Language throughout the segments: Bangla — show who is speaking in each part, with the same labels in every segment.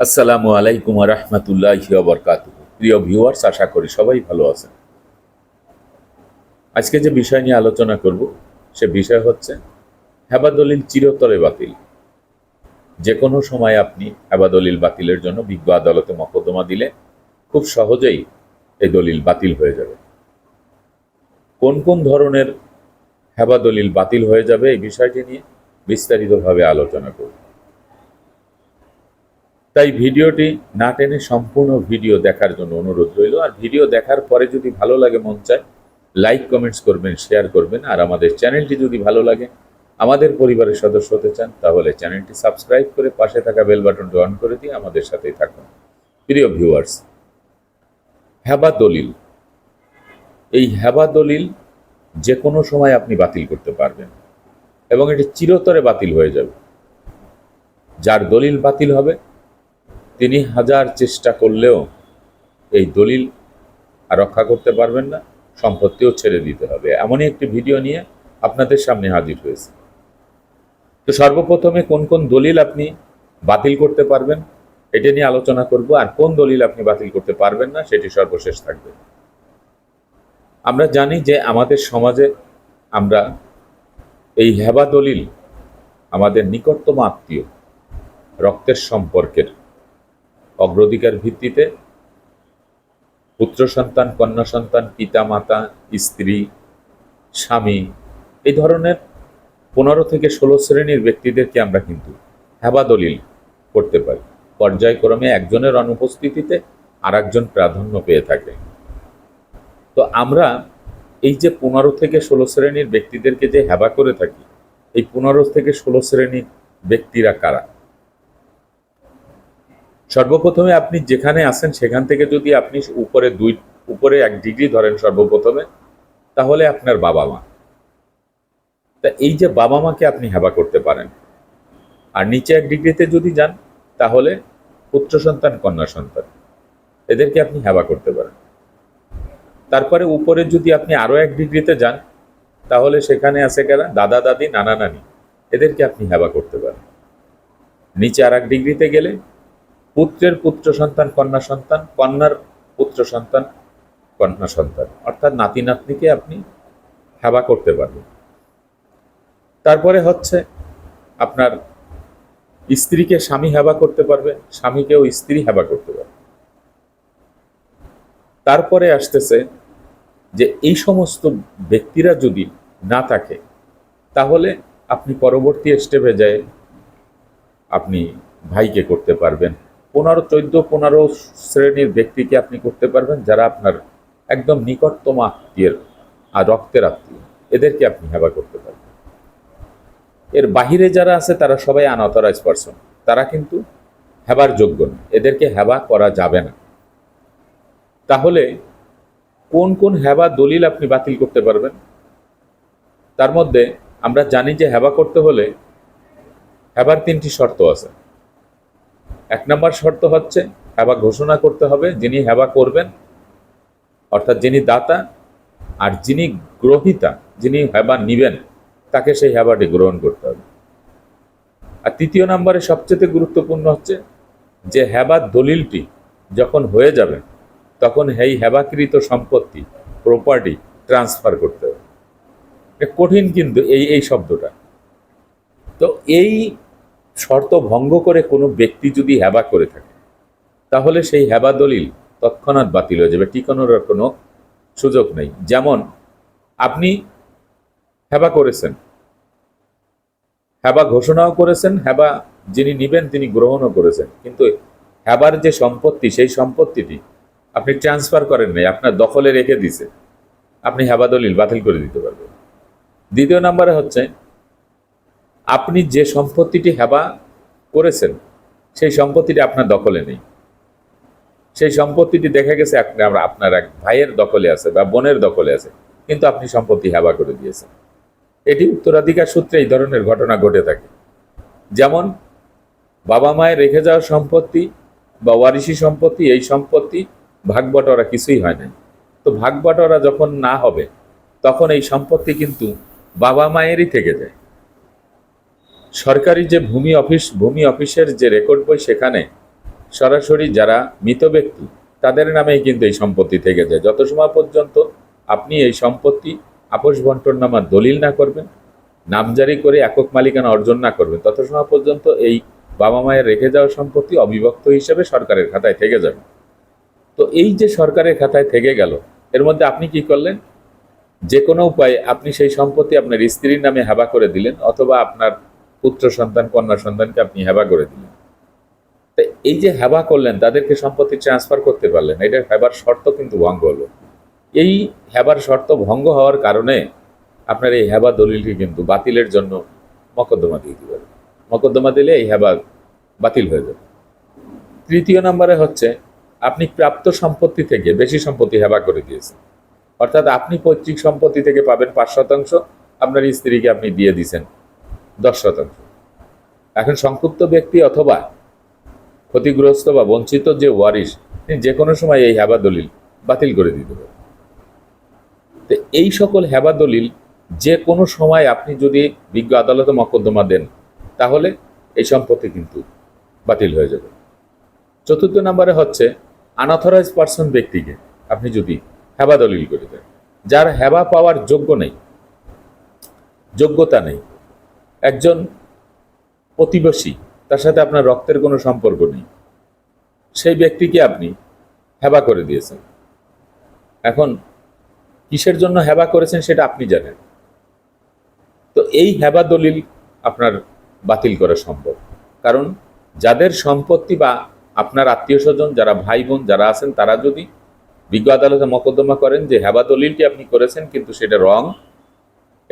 Speaker 1: আসসালামু আলাইকুম রহমতুল্লাহ বরকাত প্রিয় ভিউয়ার্স, আশা করি সবাই ভালো আছেন। আজকে যে বিষয় নিয়ে আলোচনা করব, সে বিষয় হচ্ছে হেবাদলিল চিরতরে বাতিল। যে কোনো সময় আপনি হেবাদলিল বাতিলের জন্য বিজ্ঞ আদালতে মকদ্দমা দিলে খুব সহজেই এই দলিল বাতিল হয়ে যাবে। কোন কোন ধরনের হেবাদলিল বাতিল হয়ে যাবে এই বিষয়টি নিয়ে বিস্তারিতভাবে আলোচনা করব। তাই ভিডিওটি না টেনে সম্পূর্ণ ভিডিও দেখার জন্য অনুরোধ রইল। আর ভিডিও দেখার পরে যদি ভালো লাগে মন চায় লাইক কমেন্টস করবেন শেয়ার করবেন। আর আমাদের চ্যানেলটি যদি ভালো লাগে, আমাদের পরিবারের সদস্য হতে চান, তাহলে চ্যানেলটি সাবস্ক্রাইব করে পাশে থাকা বেল বাটনটি অন করে দিয়ে আমাদের সাথেই থাকুন। প্রিয় ভিউয়ার্স হ্যাবা দলিল। এই হ্যাবা দলিল যে কোনো সময় আপনি বাতিল করতে পারবেন এবং এটি চিরতরে বাতিল হয়ে যাবে। যার দলিল বাতিল হবে তিনি হাজার চেষ্টা করলেও এই দলিল আর রক্ষা করতে পারবেন না, সম্পত্তিও ছেড়ে দিতে হবে। এমনই একটি ভিডিও নিয়ে আপনাদের সামনে হাজির হয়েছে। তো সর্বপ্রথমে কোন কোন দলিল আপনি বাতিল করতে পারবেন, এটা নিয়ে আলোচনা করব, আর কোন দলিল আপনি বাতিল করতে পারবেন না, সেটি সর্বশেষ থাকবে। আমরা জানি যে আমাদের সমাজে আমরা এই হেবা দলিল আমাদের নিকটতম আত্মীয়, রক্তের সম্পর্কের অগ্রাধিকার ভিত্তিতে পুত্র সন্তান, কন্যা সন্তান, পিতা, মাতা, স্ত্রী, স্বামী, এই ধরনের পনেরো থেকে ষোলো শ্রেণির ব্যক্তিদেরকে আমরা কিন্তু হেবা দলিল করতে পারি। পর্যায়ক্রমে একজনের অনুপস্থিতিতে আর একজন প্রাধান্য পেয়ে থাকে। তো আমরা এই যে পনেরো থেকে ষোলো শ্রেণির ব্যক্তিদেরকে যে হেবা করে থাকি, এই পনেরো থেকে ষোলো শ্রেণির ব্যক্তিরা কারা? সর্বপ্রথমে আপনি যেখানে আসেন সেখান থেকে যদি আপনি উপরে দুই, উপরে এক ডিগ্রি ধরেন সর্বপ্রথমে, তাহলে আপনার বাবা মা। তা এই যে বাবা মাকে আপনি হেবা করতে পারেন, আর নিচে এক ডিগ্রিতে যদি যান, তাহলে পুত্র সন্তান, কন্যা সন্তান, এদেরকে আপনি হেবা করতে পারেন। তারপরে উপরে যদি আপনি আরও এক ডিগ্রিতে যান, তাহলে সেখানে আছে কারা? দাদা, দাদি, নানা, নানি, এদেরকে আপনি হেবা করতে পারেন। নিচে আর এক ডিগ্রিতে গেলে পুত্রের পুত্র সন্তান, কন্যা সন্তান, কন্যার পুত্র সন্তান, কন্যা সন্তান। অর্থাৎ নাতি নাতনিকে আপনি হেবা করতে পারবেন। তারপরে হচ্ছে আপনার স্ত্রীকে স্বামী হেবা করতে পারবে, স্বামীকেও স্ত্রী হেবা করতে পারবে। তারপরে আসতেছে যে এই সমস্ত ব্যক্তিরা যদি না থাকে, তাহলে আপনি পরবর্তী স্টেপে যায় আপনি ভাইকে করতে পারবেন। পনেরো, চোদ্দ, পনেরো শ্রেণির ব্যক্তিকে আপনি করতে পারবেন যারা আপনার একদম নিকটতম আত্মীয়ের আর রক্তের আত্মীয়। এদেরকে আপনি হেবা করতে পারবেন। এর বাহিরে যারা আছে, তারা সবাই আনঅথরাইজ পারসন। তারা কিন্তু হেবার যোগ্য না এদেরকে হেবা করা যাবে না। তাহলে কোন কোন হেবা দলিল আপনি বাতিল করতে পারবেন? তার মধ্যে আমরা জানি যে হেবা করতে হলে হেবার তিনটি শর্ত আছে। এক নম্বর শর্ত হচ্ছে হেবা ঘোষণা করতে হবে যিনি হেবা করবেন, অর্থাৎ যিনি দাতা আর যিনি গ্রহিতা, যিনি হেবা নিবেন, তাকে সেই হেবাটি গ্রহণ করতে হবে। আর তৃতীয় নম্বরে সবচেয়ে গুরুত্বপূর্ণ হচ্ছে যে হেবার দলিলটি যখন হয়ে যাবে, তখন এই হেবাকৃত সম্পত্তি প্রপার্টি ট্রান্সফার করতে হবে। কঠিন কিন্তু এই এই শব্দটা। তো এই শর্ত ভঙ্গ করে কোনো ব্যক্তি যদি হেবা করে থাকে, তাহলে সেই হেবা দলিল তৎক্ষণাৎ বাতিল হয়ে যাবে টিকানোর কোনো সুযোগ নেই। যেমন, আপনি হেবা করেছেন হেবা ঘোষণাও করেছেন হেবা যিনি নিবেন তিনি গ্রহণও করেছেন, কিন্তু হেবার যে সম্পত্তি, সেই সম্পত্তিটি আপনি ট্রান্সফার করেন নাই, আপনার দখলে রেখে দিছে, আপনি হেবা দলিল বাতিল করে দিতে পারবেন। দ্বিতীয় নাম্বারে হচ্ছে আপনি যে সম্পত্তিটি হেবা করেছেন, সেই সম্পত্তিটি আপনার দখলে নেই। সেই সম্পত্তিটি দেখা গেছে আপনার আপনার এক ভাইয়ের দখলে আছে বা বোনের দখলে আছে, কিন্তু আপনি সম্পত্তি হেবা করে দিয়েছেন। এটি উত্তরাধিকার সূত্রে এই ধরনের ঘটনা ঘটে থাকে। যেমন, বাবা মায়ের রেখে যাওয়া সম্পত্তি বা ওয়ারিশি সম্পত্তি, এই সম্পত্তি ভাগ বটরা কিছুই হয় না তো ভাগ বটরা যখন না হবে, তখন এই সম্পত্তি কিন্তু বাবা মায়েরই থেকে যায়। সরকারি যে ভূমি অফিস, ভূমি অফিসের যে রেকর্ড বই সেখানে সরাসরি যারা মৃত ব্যক্তি, তাদের নামেই কিন্তু এই সম্পত্তি থেকে যায়। যত সময় পর্যন্ত আপনি এই সম্পত্তি আপোষ বন্টন নামার দলিল না করবেন, নামজারি করে একক মালিকানা অর্জন না করবেন, তত সময় পর্যন্ত এই বাবা মায়ের রেখে যাওয়া সম্পত্তি অবিভক্ত হিসেবে সরকারের খাতায় থেকে যাবে। তো এই যে সরকারের খাতায় থেকে গেল, এর মধ্যে আপনি কি করলেন? যে কোনো উপায়ে আপনি সেই সম্পত্তি আপনার স্ত্রীর নামে হেবা করে দিলেন, অথবা আপনার পুত্র সন্তান, কন্যা সন্তানকে আপনি হেবা করে দিলেন। তো এই যে হেবা করলেন, তাদেরকে সম্পত্তি ট্রান্সফার করতে পারলেন, এটা হেবার শর্ত কিন্তু ভঙ্গ হলো। এই হেবার শর্ত ভঙ্গ হওয়ার কারণে আপনার এই হেবা দলিলটি কিন্তু বাতিলের জন্য মকদ্দমা দিয়ে দিবেন। মকদ্দমা দিলে এই হেবা বাতিল হয়ে যাবে। তৃতীয় নম্বরে হচ্ছে, আপনি প্রাপ্ত সম্পত্তি থেকে বেশি সম্পত্তি হেবা করে দিয়েছেন। অর্থাৎ আপনি পৈতৃক সম্পত্তি থেকে পাবেন পাঁচ শতাংশ, আপনার স্ত্রীকে আপনি দিয়ে দিছেন দশ শতাংশ। এখন সংক্ষুব্ধ ব্যক্তি অথবা ক্ষতিগ্রস্ত বা বঞ্চিত যে ওয়ারিশ, তিনি যে কোনো সময় এই হেবা দলিল বাতিল করে দিতে পারেন। তো এই সকল হেবা দলিল যে কোনো সময় আপনি যদি বিজ্ঞ আদালতে মকদ্দমা দেন, তাহলে এই সম্পত্তি কিন্তু বাতিল হয়ে যাবে। চতুর্থ নম্বরে হচ্ছে আনঅথরাইজ পার্সন ব্যক্তিকে আপনি যদি হেবা দলিল করে দেন, যার হেবা পাওয়ার যোগ্য নেই, যোগ্যতা নেই একজন প্রতিবেশী, তার সাথে আপনার রক্তের কোনো সম্পর্ক নেই। সেই ব্যক্তিকে আপনি হেবা করে দিয়েছেন। এখন কিসের জন্য হেবা করেছেন সেটা আপনি জানেন। তো এই হেবা দলিল আপনার বাতিল করা সম্ভব। কারণ যাদের সম্পত্তি বা আপনার আত্মীয় স্বজন, যারা ভাই বোন, যারা আছেন, তারা যদি বিজ্ঞ আদালতে মকদ্দমা করেন যে হেবা দলিলটি আপনি করেছেন, কিন্তু সেটা রং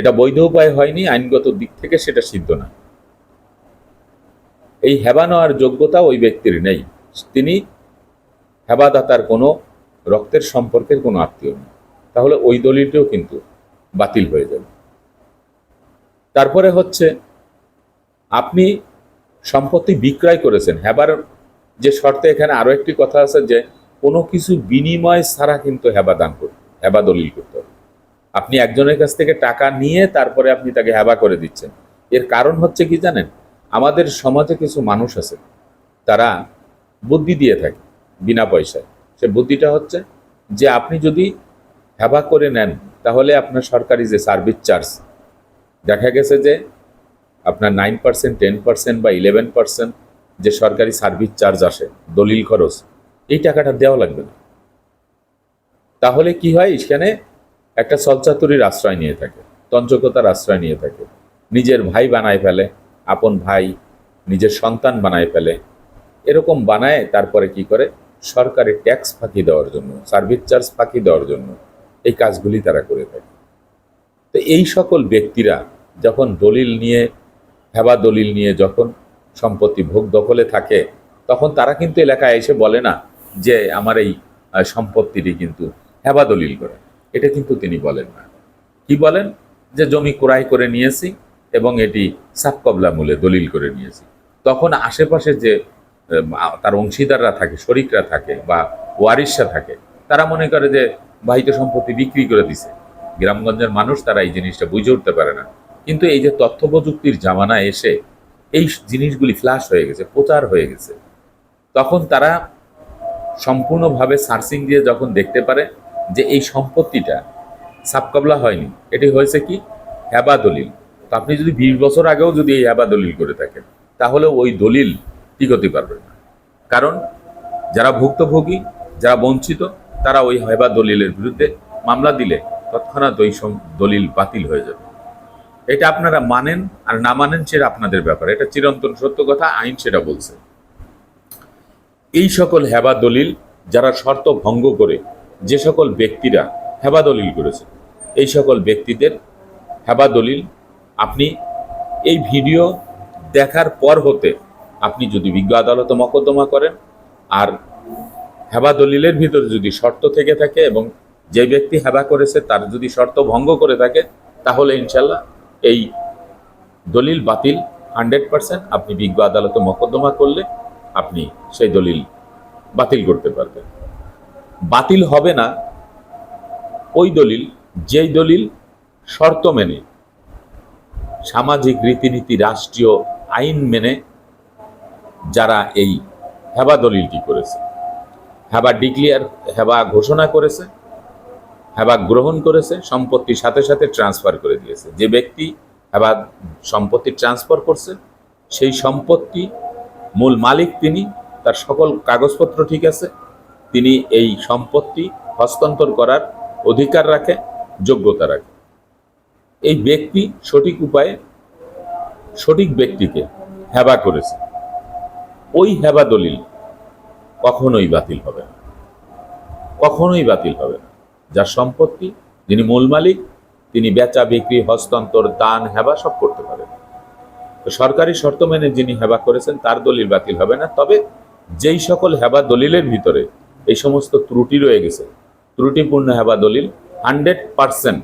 Speaker 1: এটা বৈধ উপায় হয়নি, আইনগত দিক থেকে সেটা সিদ্ধ না। এই হেবা নেওয়ার যোগ্যতা ওই ব্যক্তির নেই। তিনি হেবাদাতার কোনো রক্তের সম্পর্কের কোনো আত্মীয় নেই। তাহলে ওই দলিলটিও কিন্তু বাতিল হয়ে যাবে। তারপরে হচ্ছে, আপনি সম্পত্তি বিক্রয় করেছেন। হেবার যে শর্তে এখানে আরও একটি কথা আছে যে, কোনো কিছু বিনিময় ছাড়া কিন্তু হেবা দান করতে হেবা দলিল করতে হবে। আপনি একজনের কাছ থেকে টাকা নিয়ে তারপরে আপনি তাকে হেবা করে দিচ্ছেন। এর কারণ হচ্ছে কি জানেন? আমাদের সমাজে কিছু মানুষ আছে, তারা বুদ্ধি দিয়ে থাকে বিনা পয়সায়। সে বুদ্ধিটা হচ্ছে যে আপনি যদি হেবা করে নেন, তাহলে আপনার সরকারি যে সার্ভিস চার্জ দেখা গেছে যে আপনার নাইন পার্সেন্ট টেন পার্সেন্ট বা ইলেভেন পার্সেন্ট যে সরকারি সার্ভিস চার্জ আসে, দলিল খরচ, এই টাকাটা দেওয়া লাগবে না। তাহলে কি হয়? এখানে একটা সলচাতুরির আশ্রয় নিয়ে থাকে তঞ্চকতার আশ্রয় নিয়ে থাকে। নিজের ভাই বানায় ফেলে, আপন ভাই নিজের সন্তান বানায় ফেলে। এরকম বানায়, তারপরে কি করে? সরকারি ট্যাক্স ফাঁকি দেওয়ার জন্য, সার্ভিস চার্জ ফাঁকি দেওয়ার জন্য এই কাজগুলি তারা করে থাকে। তো এই সকল ব্যক্তিরা যখন দলিল নিয়ে হেবা দলিল নিয়ে যখন সম্পত্তি ভোগ দখলে থাকে, তখন তারা কিন্তু এলাকায় এসে বলে না যে, আমার এই সম্পত্তিটি কিন্তু হেবা দলিল করে। এটা কিন্তু তিনি বলেন না। কি বলেন? যে জমি ক্রয় করে নিয়েছি এবং এটি সাবকবলা মূলে দলিল করে নিয়েছি। তখন আশেপাশে যে তার অংশীদাররা থাকে, শরিকরা থাকে বা ওয়ারিশরা থাকে, তারা মনে করে যে বাহিত সম্পত্তি বিক্রি করে দিছে। গ্রামগঞ্জের মানুষ তারা এই জিনিসটা বুঝে উঠতে পারে না। কিন্তু এই যে তথ্য প্রযুক্তির জামানায় এসে এই জিনিসগুলি ফ্ল্যাশ হয়ে গেছে, প্রচার হয়ে গেছে। তখন তারা সম্পূর্ণভাবে সার্চিং দিয়ে যখন দেখতে পারে যে এই সম্পত্তিটা সাবকবলা হয়নি, এটি হয়েছে কি? হ্যাবা দলিল। তো আপনি যদি বিশ বছর আগেও যদি এই হ্যাবা দলিল করে থাকেন তাহলে ওই দলিল টিকতে পারবে না? কারণ যারা ভুক্তভোগী, যারা বঞ্চিত, তারা ওই হেবা দলিলের বিরুদ্ধে মামলা দিলে তৎক্ষণাৎ ওই দলিল বাতিল হয়ে যাবে। এটা আপনারা মানেন আর না মানেন সেটা আপনাদের ব্যাপার। এটা চিরন্তন সত্য কথা, আইন সেটা বলছে। এই সকল হেবা দলিল যারা শর্ত ভঙ্গ করে যে সকল ব্যক্তিরা হেবা দলিল করেছে, এই সকল ব্যক্তিদের হেবা দলিল, আপনি এই ভিডিও দেখার পর হতে আপনি যদি বিজ্ঞ আদালতে মকদ্দমা করেন, আর হেবা দলিলের ভিতরে যদি শর্ত থেকে থাকে এবং যে ব্যক্তি হেবা করেছে তার যদি শর্ত ভঙ্গ করে থাকে, তাহলে ইনশাল্লাহ এই দলিল বাতিল হান্ড্রেড পার্সেন্ট। আপনি বিজ্ঞ আদালতে মকদ্দমা করলে আপনি সেই দলিল বাতিল করতে পারবেন। বাতিল হবে না। ওই দলিল, যেই দলিল শর্ত মেনে। সামাজিক রীতিনীতি, রাষ্ট্রীয় আইন মেনে যারা এই হেবা দলিলটি করেছে। হেবা ডিক্লিয়ার, হেবা ঘোষণা করেছে, হেবা গ্রহণ করেছে, সম্পত্তির সাথে সাথে ট্রান্সফার করে দিয়েছে। যে ব্যক্তি হেবা সম্পত্তি ট্রান্সফার করছে, সেই সম্পত্তি মূল মালিক তিনি, তার সকল কাগজপত্র ঠিক আছে তিনি এই সম্পত্তি হস্তান্তর করার অধিকার রাখে, যোগ্যতা রাখে। এই ব্যক্তি সঠিক উপায়ে সঠিক ব্যক্তিকে হেবা করেছে। ওই হেবা দলিল কখনোই বাতিল হবে না। কখনোই বাতিল হবে না। যার সম্পত্তি যিনি মূল মালিক, তিনি বেচা, বিক্রি, হস্তান্তর, দান, হেবা সব করতে পারেন। সরকারি শর্ত মেনে যিনি হেবা করেছেন, তার দলিল বাতিল হবে না। তবে যেই সকল হেবা দলিলের ভিতরে এই সমস্ত ত্রুটি রয়ে গেছে। ত্রুটিপূর্ণ হেবা দলিল হান্ড্রেড পার্সেন্ট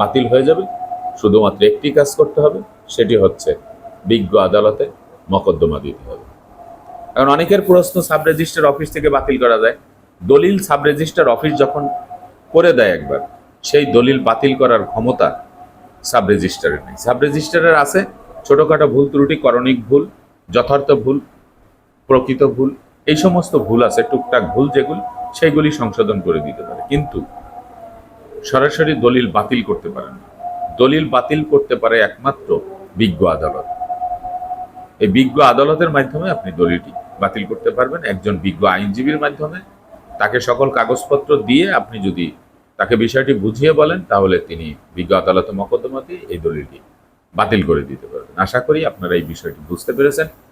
Speaker 1: বাতিল হয়ে যাবে। শুধুমাত্র একটি কাজ করতে হবে, সেটি হচ্ছে বিজ্ঞ আদালতে মকদ্দমা দিতে হবে। কারণ অনেকের প্রশ্ন সাব রেজিস্টার অফিস থেকে বাতিল করা যায়। দলিল সাব রেজিস্টার অফিস যখন করে দেয় একবার, সেই দলিল বাতিল করার ক্ষমতা সাব রেজিস্টারের নেই। সাব রেজিস্টারের আছে ছোটোখাটো ভুল ত্রুটি, করণিক ভুল, যথার্থ ভুল, প্রকৃত ভুল এই সমস্ত ভুল আছে, টুকটাক ভুল যেগুলো, সেইগুলি সংশোধন করে দিতে পারে। কিন্তু সরাসরি দলিল বাতিল করতে পারে না। দলিল বাতিল করতে পারে একমাত্র বিজ্ঞ আদালত। এই বিজ্ঞ আদালতের মাধ্যমে আপনি দলিলটি বাতিল করতে পারবেন। একজন বিজ্ঞ আইনজীবীর মাধ্যমে। তাকে সকল কাগজপত্র দিয়ে আপনি যদি তাকে বিষয়টি বুঝিয়ে বলেন, তাহলে তিনি বিজ্ঞ আদালতে মকদ্দমা দিয়ে এই দলিলটি বাতিল করে দিতে পারবেন। আশা করি আপনারা এই বিষয়টি বুঝতে পেরেছেন।